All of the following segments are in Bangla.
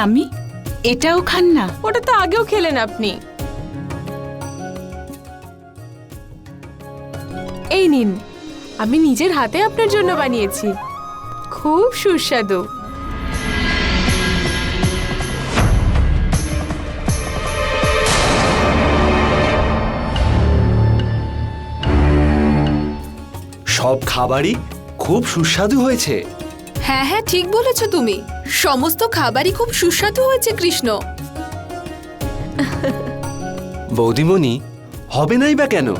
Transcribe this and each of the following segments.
স্বামী এটাও খান না। ওটা তো আগেও খেলেন আপনি। এই নিন আমি নিজের হাতে আপনার জন্য বানিয়েছি। খুব সুস্বাদু। সব খাবারই খুব সুস্বাদু হয়েছে। হ্যাঁ হ্যাঁ ঠিক বলেছ তুমি। সমস্ত খাবারই খুব সুস্বাদু হয়েছে কৃষ্ণ। বৌদিমণি হবে নাই বা কেন?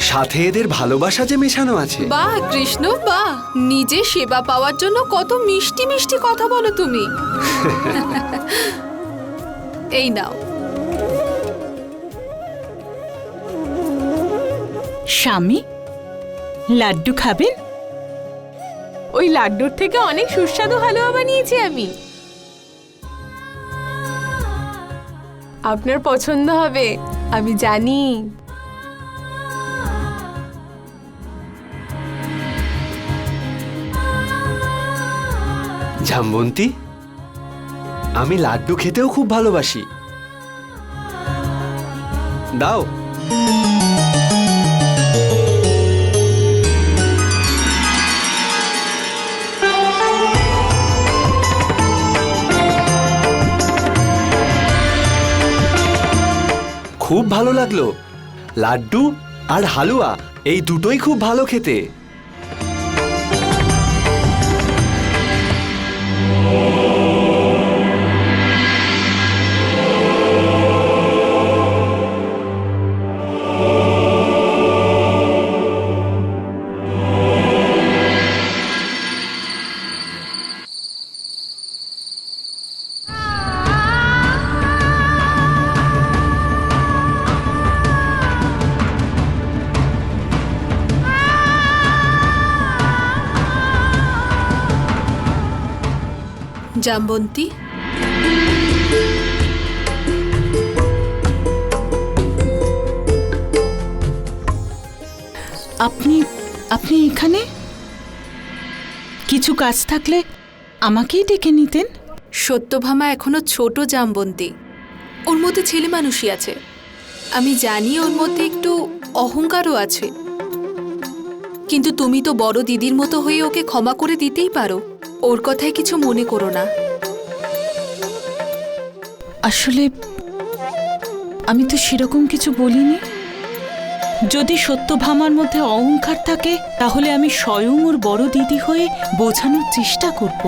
সাথে এদের ভালোবাসা যে মেশানো আছে। বাহ কৃষ্ণ বাহ। নিজে সেবা পাওয়ার জন্য কত মিষ্টি মিষ্টি কথা বলো তুমি। এই নাও। স্বামী লাড্ডু খাবেন? ওই লাড্ডুর থেকে অনেক সুস্বাদু হালুয়া বানিয়েছি আমি। আপনার পছন্দ হবে, আমি জানি। জাম্বন্তী আমি লাড্ডু খেতেও খুব ভালোবাসি। দাও। খুব ভালো লাগল। লাড্ডু আর হালুয়া এই দুটোই খুব ভালো খেতে। জাম্বন্তী আপনি আপনি এখানে? কিছু কাজ থাকলে আমাকেই ডেকে নিতেন? সত্যভামা এখনও ছোট জামবন্তী। ওর মধ্যে ছেলে মানুষই আছে। আমি জানি ওর মধ্যে একটু অহংকারও আছে। কিন্তু তুমি তো বড় দিদির মতো হয়ে ওকে ক্ষমা করে দিতেই পারো। ওর কথায় কিছু মনে করো না। আসলে আমি তো সেরকম কিছু বলিনি। যদি সত্যভামার মধ্যে অহংকার থাকে, তাহলে আমি স্বয়ং ওর বড় দিদি হয়ে বোঝানোর চেষ্টা করব।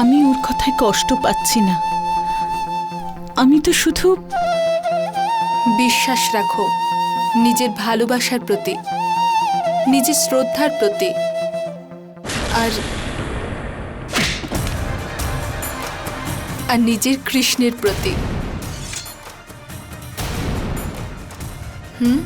আমি ওর কথায় কষ্ট পাচ্ছি না। আমি তো শুধু বিশ্বাস রাখো, নিজের ভালোবাসার প্রতি, নিজের শ্রদ্ধার প্রতি, আর আর নিজের কৃষ্ণের প্রতি। হুম?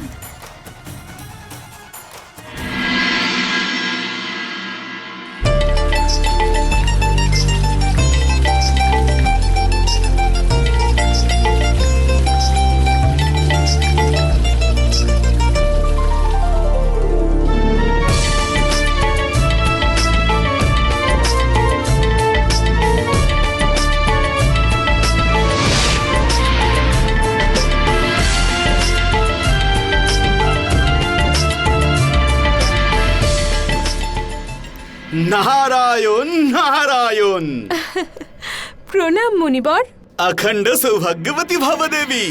নারায়ণ নারায়ণ। প্রণাম মণিবর অখণ্ড সৌভাগ্যবতী ভবদেবী।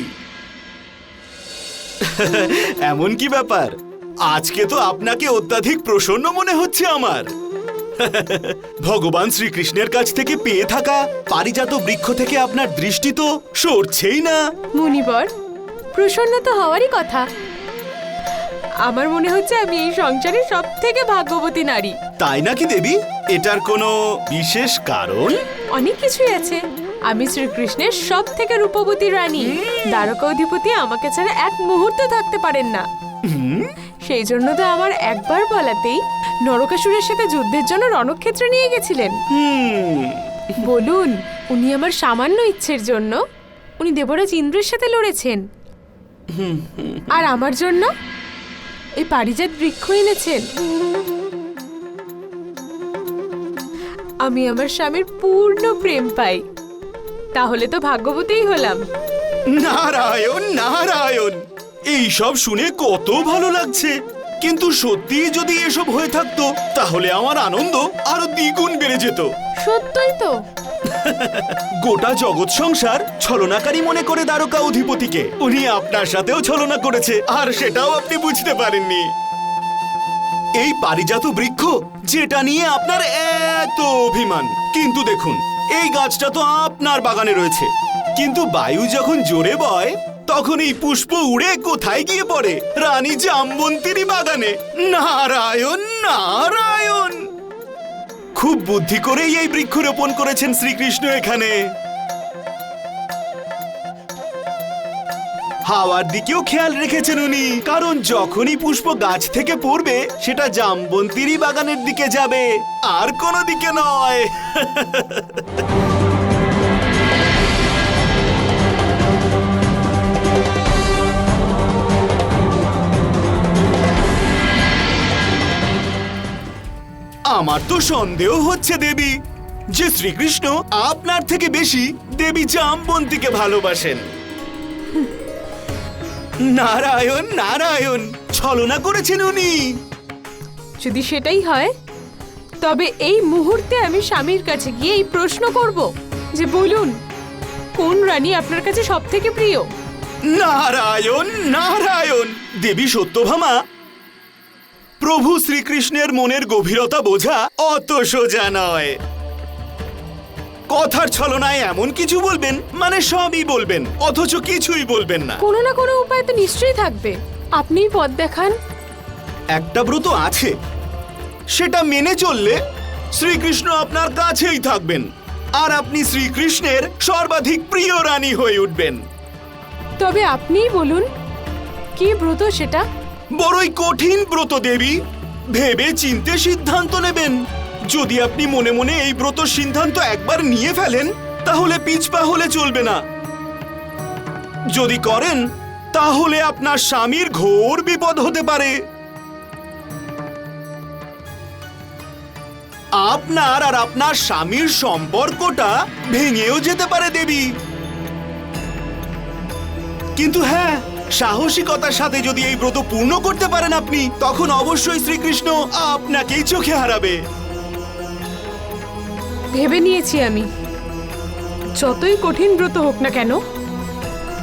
এমন কি ব্যাপার? আজকে তো আপনাকে অত্যাধিক প্রসন্ন মনে হচ্ছে আমার। ভগবান শ্রীকৃষ্ণের কাছ থেকে পেয়ে থাকা পারিজাত বৃক্ষ থেকে আপনার দৃষ্টি তো সরছেই না। মণিবর প্রসন্ন তো হওয়ারই কথা। আমার মনে হচ্ছে আমি এই সংসারের সব থেকে ভাগ্যবতী নারী। তাই নাকি দেবী? এটার কোনো বিশেষ কারণ? অনেক কিছুই আছে। আমি শ্রীকৃষ্ণের সব থেকে রূপবতী রানী। দ্বারকা অধিপতি আমাকে ছাড়া এক মুহূর্ত থাকতে পারেন না। সেই জন্য তো আমার একবার বলাতেই নরকাসুরের সাথে যুদ্ধের জন্য রণক্ষেত্র নিয়ে গেছিলেন। বলুন উনি আমার সামান্য ইচ্ছের জন্য? উনি দেবরাজ ইন্দ্রের সাথে লড়েছেন। আর আমার জন্য? এই পারিজাত বৃক্ষ এনেছেন? আমি আমার স্বামীর পূর্ণ প্রেম পাই। তাহলে তো ভাগ্যবতীই হলাম। নারায়ণ নারায়ণ! এই সব শুনে কত ভালো লাগছে। কিন্তু সত্যি যদি এসব হয়ে থাকতো তাহলে আমার আনন্দ আরও দ্বিগুণ বেড়ে যেত। সত্যই তো। গোটা জগৎ সংসার ছলনাকারী মনে করে দ্বারকা অধিপতিকে। উনি আপনার সাথেও ছলনা করেছে, আর সেটাও আপনি বুঝতে পারেননি। এই পারিজাত বৃক্ষ, যেটা নিয়ে আপনার এত অভিমান। কিন্তু দেখুন, এই গাছটা তো আপনার বাগানে রয়েছে। কিন্তু বায়ু যখন জোরে বয়, তখন এই পুষ্প উড়ে কোথায় গিয়ে পড়ে? রানী জামবন্তীরই বাগানে। নারায়ণ নারায়ণ! খুব বুদ্ধি করেই এই বৃক্ষরোপণ করেছেন শ্রীকৃষ্ণ এখানে। হাওয়ার দিকেও খেয়াল রেখেছেন উনি। কারণ যখনই পুষ্প গাছ থেকে পড়বে, সেটা জামবন্তিরই বাগানের দিকে যাবে। আর কোনো দিকে নয়। আমার তো সন্দেহ হচ্ছে দেবী। যে শ্রীকৃষ্ণ আপনার থেকে বেশি দেবী জামবন্তীকে ভালোবাসেন। নারায়ণ নারায়ণ ছলনা করেছেন উনি। যদি সেটাই হয় তবে এই মুহূর্তে আমি স্বামীর কাছে গিয়ে এই প্রশ্ন করব যে বলুন কোন রানী আপনার কাছে সব থেকে প্রিয়? নারায়ণ নারায়ণ দেবী সত্যভামা প্রভু শ্রীকৃষ্ণের মনের গভীরতা বোঝা অত সোজা নয়। কথার ছলনায় এমন কিছু বলবেন মানে সবই বলবেন অথচ কিছুই বলবেন না। কোনো না কোনো উপায় তো নিশ্চয়ই থাকবে। আপনিই পথ দেখান। একটা ব্রত আছে। সেটা মেনে চললে শ্রীকৃষ্ণ আপনার কাছেই থাকবেন আর আপনি শ্রীকৃষ্ণের সর্বাধিক প্রিয় রানী হয়ে উঠবেন। তবে আপনিই বলুন কি ব্রত সেটা? বড়ই কঠিন ব্রত দেবী। ভেবে চিনতে সিদ্ধান্ত নেবেন। যদি আপনি মনে মনে এই ব্রত সিদ্ধান্ত একবার নিয়ে ফেলেন, তাহলে পিছপা হলে চলবে না। যদি করেন, তাহলে আপনার স্বামীর ঘোর বিপদ হতে পারে। আপনার আর আপনার স্বামীর সম্পর্কটা ভেঙেও যেতে পারে দেবী। কিন্তু হ্যাঁ সাহসিকতার সাথে যদি এই ব্রত পূর্ণ করতে পারেন আপনি তখন অবশ্যই শ্রীকৃষ্ণ আপনাকেই চোখে হারাবে। ভেবে নিয়েছি আমি। যতই কঠিন ব্রত হোক না কেন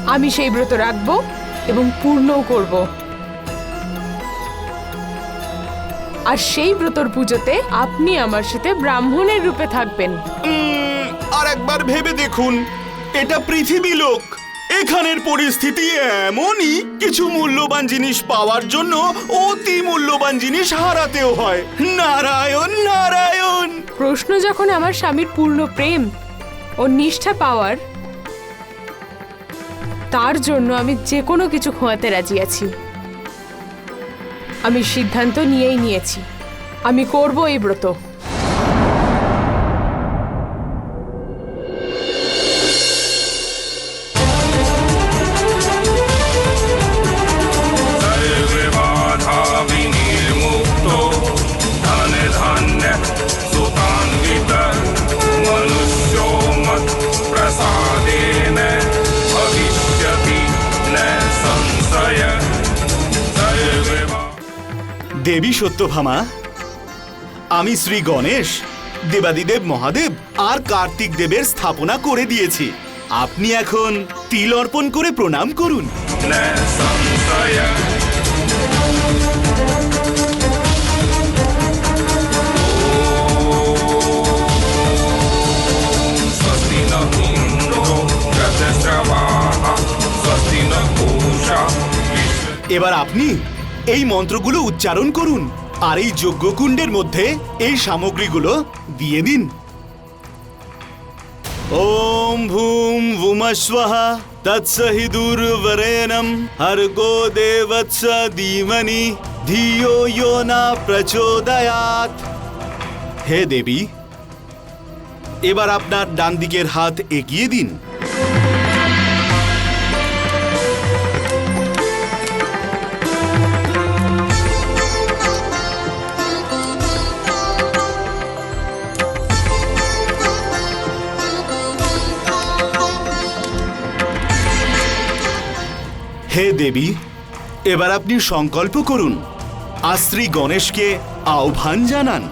আমি সেই ব্রত রাখব এবং পূর্ণও করব। আর সেই ব্রতর পুজোতে আপনি আমার সাথে ব্রাহ্মণের রূপে থাকবেন। আর একবার ভেবে দেখুন এটা পৃথিবী লোক। এখানের পরিস্থিতি এমনই কিছু মূল্যবান জিনিস পাওয়ার জন্য অতি মূল্যবান জিনিস হারাতেও হয়। নারায়ণ নারায়ণ! প্রশ্ন যখন আমার স্বামীর পূর্ণ প্রেম ও নিষ্ঠা পাওয়ার, তার জন্য আমি যে কোনো কিছু খোয়াতে রাজি আছি। আমি সিদ্ধান্ত নিয়েই নিয়েছি। আমি করব এই ব্রত। দেবী সত্যভামা, আমি শ্রী গণেশ, দেবাদিদেব মহাদেব আর কার্তিক দেবের স্থাপনা করে দিয়েছি। আপনি এখন তিল অর্পণ করে প্রণাম করুন। এবার আপনি এই মন্ত্রগুলো উচ্চারণ করুন, আর এই যজ্ঞকুণ্ডের মধ্যে এই সামগ্রীগুলো দিয়ে দিন। ওম ভূম ভূমস্বহা তৎসহি দুর্বরেণম, হর্গো দেবৎস ধীমনি, ধিয়ো यो না প্রচোদয়াত হে দেবী, এবার আপনার ডান দিকের হাত এগিয়ে দিন। হে দেবী, এবার আপনি সংকল্প করুন। আর শ্রী গণেশকে আহ্বান জানান।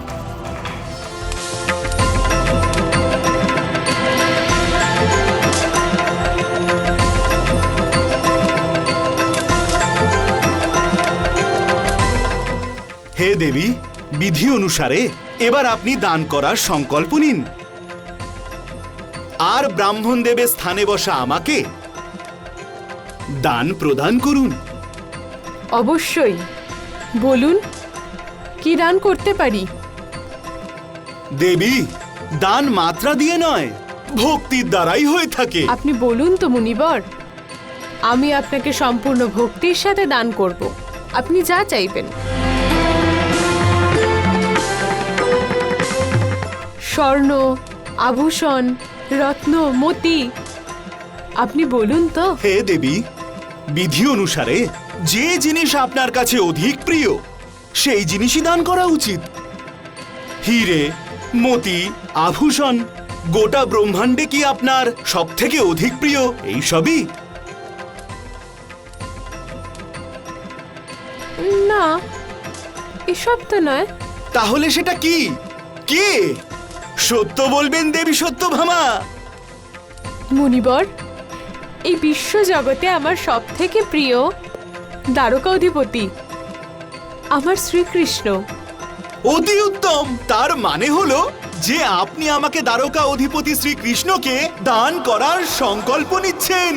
হে দেবী, বিধি অনুসারে এবার আপনি দান করার সংকল্প নিন। আর ব্রাহ্মণ দেবের স্থানে বসা আমাকে দান প্রদান করুন। অবশ্যই। বলুন কি দান করতে পারি? দেবী দান মাত্রা দিয়ে নয় ভক্তির দ্বারাই হয়ে থাকে। আপনি বলুন তো মুনিবর আমি আপনাকে সম্পূর্ণ ভক্তির সাথে দান করব। আপনি যা চাইবেন। স্বর্ণ আভূষণ রত্ন মতি। আপনি বলুন তো। হে দেবী বিধি অনুসারে যে জিনিস আপনার কাছে অধিক প্রিয় সেই জিনিসই দান করা উচিত। হিরে মতি আভূষণ গোটা ব্রহ্মাণ্ডে কি আপনার সব থেকে অধিক প্রিয়? এই সবই না এসব তো নয়। তাহলে সেটা কি? কে? সত্য বলবেন দেবী সত্যভামা মুনিবর এই বিশ্ব জগতে আমার সব থেকে প্রিয় দ্বারকা অধিপতি আমার শ্রীকৃষ্ণ। অতি উত্তম। তার মানে হলো যে আপনি আমাকে দ্বারকা অধিপতি শ্রীকৃষ্ণকে দান করার সংকল্প নিচ্ছেন।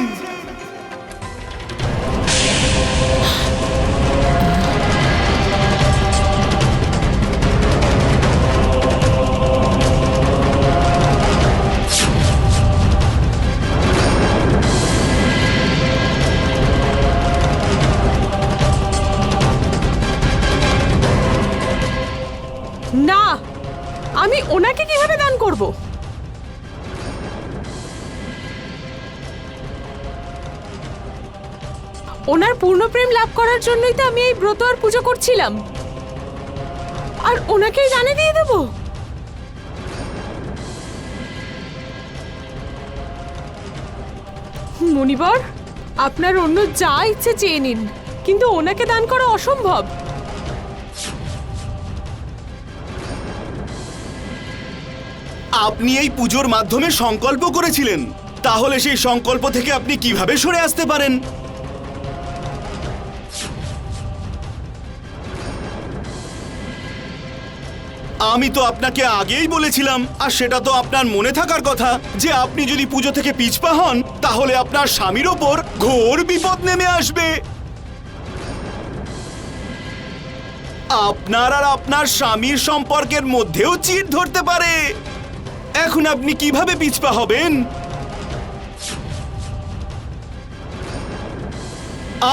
ওনাকে কীভাবে দান করব? ওনার পূর্ণ প্রেম লাভ করার জন্যই তো আমি এই ব্রত আর পুজো করছিলাম। আর ওনাকেই জানে দিয়ে দেব? মণিবর আপনার অন্য যা ইচ্ছে চেয়ে নিন, কিন্তু ওনাকে দান করা অসম্ভব। আপনি এই পুজোর মাধ্যমে সংকল্প করেছিলেন। তাহলে সেই সংকল্প থেকে আপনি কীভাবে সরে আসতে পারেন? আমি তো আপনাকে আগেই বলেছিলাম, আর সেটা তো আপনার মনে থাকার কথা, যে আপনি যদি পুজো থেকে পিছপা হন, তাহলে আপনার স্বামীর ওপর ঘোর বিপদ নেমে আসবে। আপনার আর আপনার স্বামীর সম্পর্কের মধ্যেও চির ধরতে পারে। এখন আপনি কীভাবে পিছপা হবেন?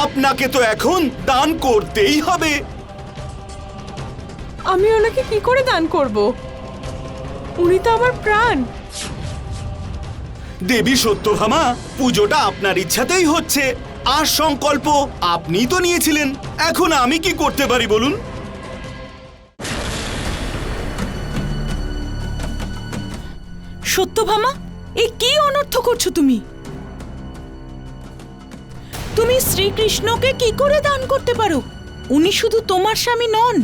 আপনাকে তো এখন দান করতেই হবে। আমি ওনাকে কি করে দান করব? উনি তো আমার প্রাণ। দেবী সত্যভামা পুজোটা আপনার ইচ্ছাতেই হচ্ছে। আর সংকল্প আপনিই তো নিয়েছিলেন। এখন আমি কি করতে পারি বলুন? সত্যভামা এ কি অনর্থ করছ তুমি? তুমি শ্রীকৃষ্ণকে কি করে দান করতে পারো? উনি শুধু তোমার স্বামী নন।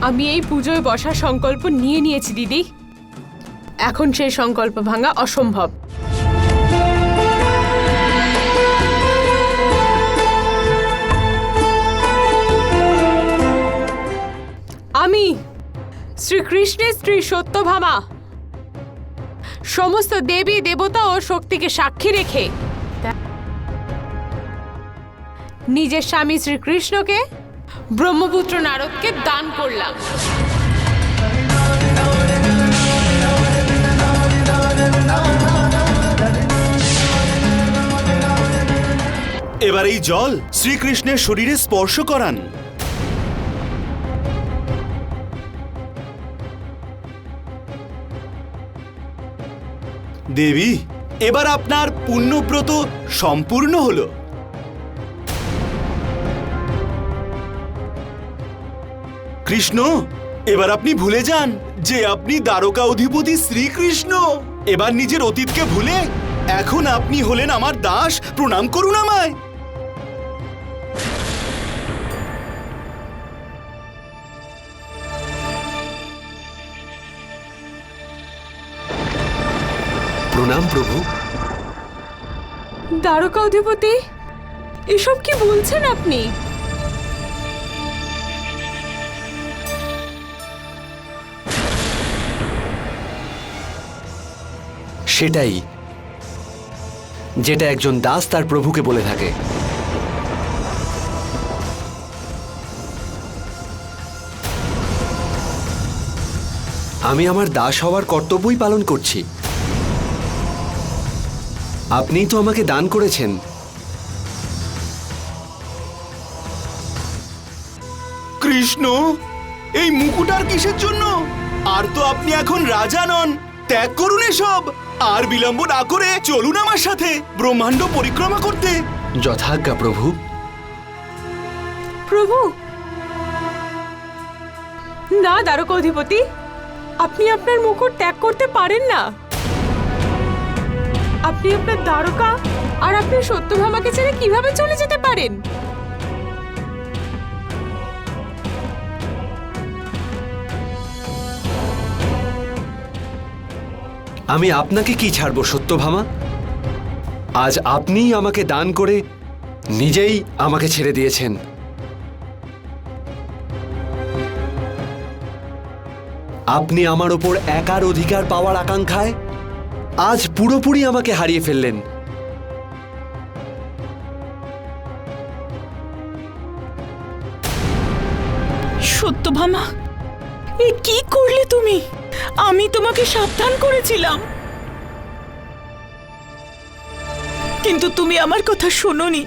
আমি এই পুজোয় বসার সংকল্প নিয়ে নিয়েছি, দিদি। এখন সেই সংকল্প ভাঙা অসম্ভব। শ্রীকৃষ্ণের স্ত্রী সত্যভামা। সমস্ত দেবী দেবতা ও শক্তিকে সাক্ষী রেখে নিজের স্বামী শ্রীকৃষ্ণকে ব্রহ্মপুত্র নারদকে দান করলাম। এবার এই জল শ্রীকৃষ্ণের শরীরে স্পর্শ করান। দেবী, এবার আপনার পুণ্যব্রত সম্পূর্ণ হল। কৃষ্ণ, এবার আপনি ভুলে যান যে আপনি দ্বারকা অধিপতি শ্রীকৃষ্ণ। এবার নিজের অতীতকে ভুলে এখন আপনি হলেন আমার দাস, প্রণাম করুন আমায়। প্রণাম প্রভু। দ্বারকা অধিপতি এসব কি বলছেন আপনি? সেটাই যেটা একজন দাস তার প্রভুকে বলে থাকে। আমি আমার দাস হওয়ার কর্তব্যই পালন করছি। আপনিই তো আমাকে দান করেছেন। কৃষ্ণ এই মুকুটার কিসের জন্য? আর তো আপনি এখন রাজা নন ত্যাগ করুন এসব। আর বিলম্ব না করে চলুন আমার সাথে ব্রহ্মাণ্ড পরিক্রমা করতে। যথাজ্ঞা প্রভু। প্রভু? না দ্বারকা অধিপতি আপনি আপনার মুকুট ত্যাগ করতে পারেন না। আপনি আপনার দ্বারকা আর আপনি সত্যভামাকে ছেড়ে কীভাবে চলে যেতে পারেন? আমি আপনাকে কি ছাড়বো, সত্যভামা? আজ আপনিই আমাকে দান করে নিজেই আমাকে ছেড়ে দিয়েছেন। আপনি আমার ওপর একার অধিকার পাওয়ার আকাঙ্ক্ষায় আজ পুরোপুরি আমাকে হারিয়ে ফেললেন। সত্যভামা এ কি করলে তুমি? আমি তোমাকে সাবধান করেছিলাম। কিন্তু তুমি আমার কথা শোনোনি।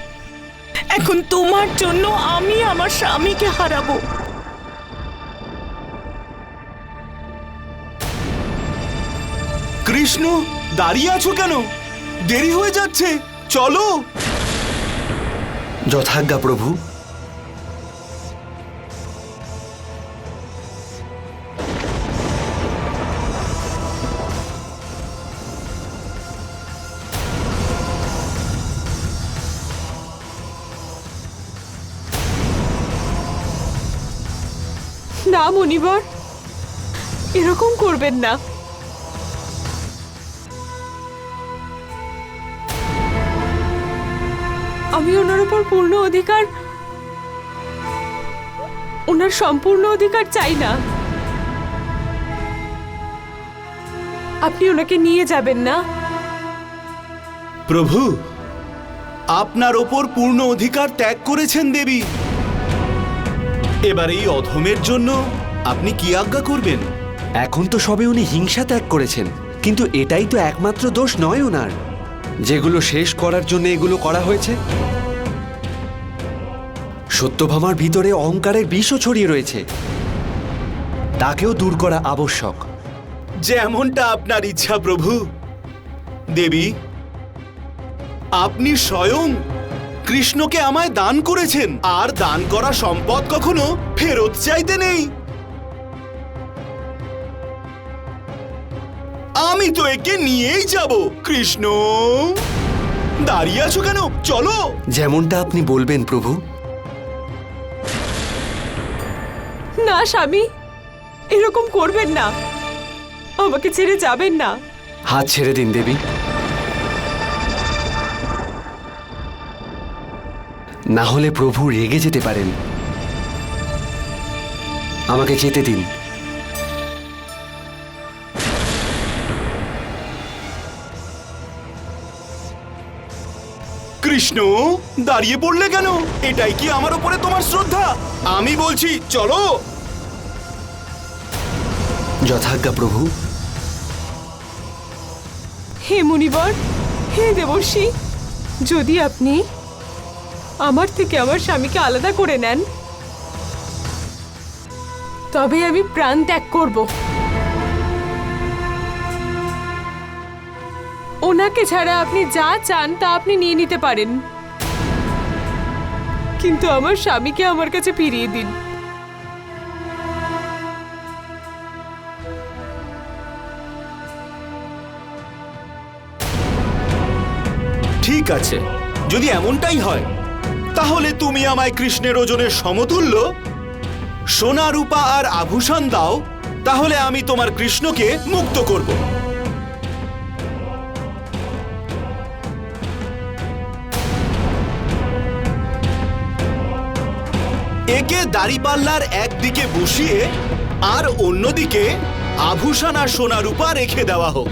এখন তোমার জন্য আমি আমার স্বামীকে হারাবো। কৃষ্ণ দাঁড়িয়ে আছো কেন? দেরি হয়ে যাচ্ছে। চলো। যথাজ্ঞা প্রভু। না মনিবর এরকম করবেন না। আমি ওনার উপর পূর্ণ অধিকার ওনার সম্পূর্ণ অধিকার চাই না। আপনি ওনাকে নিয়ে যাবেন না। প্রভু আপনার ওপর পূর্ণ অধিকার ত্যাগ করেছেন দেবী। এবার এই অধমের জন্য আপনি কি আজ্ঞা করবেন? এখন তো সবে উনি হিংসা ত্যাগ করেছেন কিন্তু এটাই তো একমাত্র দোষ নয় ওনার যেগুলো শেষ করার জন্য এগুলো করা হয়েছে? সত্যভামার ভিতরে অহংকারের বিষও ছড়িয়ে রয়েছে। তাকেও দূর করা আবশ্যক। যেমনটা আপনার ইচ্ছা, প্রভু। দেবী, আপনি স্বয়ং কৃষ্ণকে আমায় দান করেছেন। আর দান করা সম্পদ কখনো ফেরত চাইতে নেই। আমি তো একে নিয়েই যাব কৃষ্ণ। দাঁড়িয়ে আছো কেন? চলো। যেমনটা আপনি বলবেন প্রভু। না স্বামী এরকম করবেন না। আমাকে ছেড়ে যাবেন না। হাত ছেড়ে দিন দেবী। না হলে প্রভু রেগে যেতে পারেন। আমাকে যেতে দিন। কৃষ্ণ দাঁড়িয়ে পড়লে কেন? এটাই কি আমার উপরে তোমার শ্রদ্ধা? আমি বলছি চলো! যথাজ্ঞা প্রভু। হে মুনিবর হে দেবর্ষি যদি আপনি আমার থেকে আমার স্বামীকে আলাদা করে নেন তবে আমি প্রাণ ত্যাগ করব। ওনাকে ছাড়া আপনি যা চান তা আপনি নিয়ে নিতে পারেন। কিন্তু আমার স্বামীকে আমার কাছে ফিরিয়ে দিন। ঠিক আছে। যদি এমনটাই হয়, তাহলে তুমি আমায় কৃষ্ণের ওজনের সমতুল্য সোনা রূপা আর আভূষণ দাও, তাহলে আমি তোমার কৃষ্ণকে মুক্ত করব। একে দাড়িপাল্লার একদিকে বসিয়ে আর অন্যদিকে আভূষণ আর সোনা রূপা রেখে দেওয়া হোক।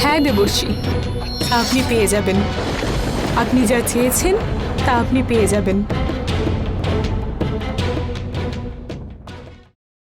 হ্যাঁ দেবর্ষী, আপনি পেয়ে যাবেন। আপনি যা চেয়েছেন, তা আপনি পেয়ে যাবেন।